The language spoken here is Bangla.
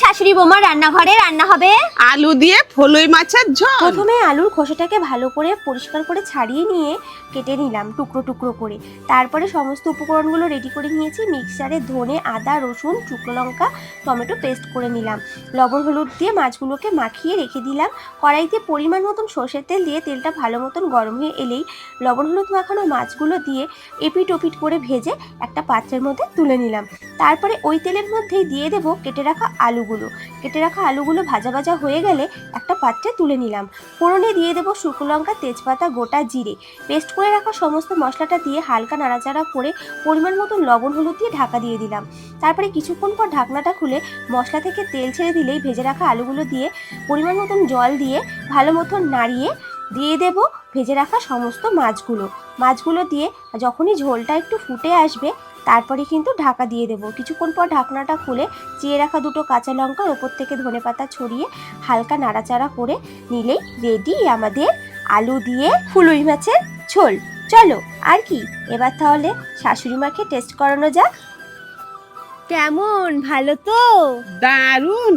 শাশুড়ি বৌমা রান্নাঘরে রান্না হবে? আলু দিয়ে ফলই মাছের ঝোল। প্রথমে আলুর খোসাটাকে ভালো করে পরিষ্কার করে ছাড়িয়ে নিয়ে কেটে নিলাম টুকরো টুকরো করে। তারপরে সমস্ত উপকরণগুলো রেডি করে নিয়েছি। মিক্সারে ধনে আদা রসুন শুকনো লঙ্কা টমেটো পেস্ট করে নিলাম। লবণ হলুদ দিয়ে মাছগুলোকে মাখিয়ে রেখে দিলাম। কড়াইতে পরিমাণ মতন সর্ষের তেল দিয়ে তেলটা ভালো মতন গরম হয়ে এলেই লবণ হলুদ মাখানো মাছগুলো দিয়ে এপিট ওপিট করে ভেজে একটা পাত্রের মধ্যে তুলে নিলাম। তারপরে ওই তেলের মধ্যেই দিয়ে দেবো কেটে রাখা আলুগুলো। কেটে রাখা আলুগুলো ভাজা ভাজা হয়ে গেলে একটা পাত্রে তুলে নিলাম। ফোড়নে দিয়ে দেবো শুকনো লঙ্কা, তেজপাতা, গোটা জিরে। পেস্ট করে রাখা সমস্ত মশলাটা দিয়ে হালকা নাড়াচাড়া করে পরিমাণ মতো লবণ, হলুদ দিয়ে ঢাকা দিয়ে দিলাম। তারপরে কিছুক্ষণ পর ঢাকনাটা খুলে মশলা থেকে তেল ছেড়ে দিলেই ভেজে রাখা আলুগুলো দিয়ে পরিমাণ মতন জল দিয়ে ভালো মতন নাড়িয়ে দিয়ে দেব ভেজে রাখা সমস্ত মাছগুলো। মাছগুলো দিয়ে যখনই ঝোলটা একটু ফুটে আসবে তারপরে কিন্তু ঢাকা দিয়ে দেবো। কিছুক্ষণ পর ঢাকনাটা খুলে চেয়ে রাখা দুটো কাঁচা লঙ্কার ওপর থেকে ধনে পাতা ছড়িয়ে হালকা নাড়াচাড়া করে নিলেই রেডি আমাদের আলু দিয়ে ফুলুই মাছের ঝোল। চলো আর কি? এবার তাহলে শাশুড়ি মাকে টেস্ট করানো যাক। কেমন? ভালো তো? দারুণ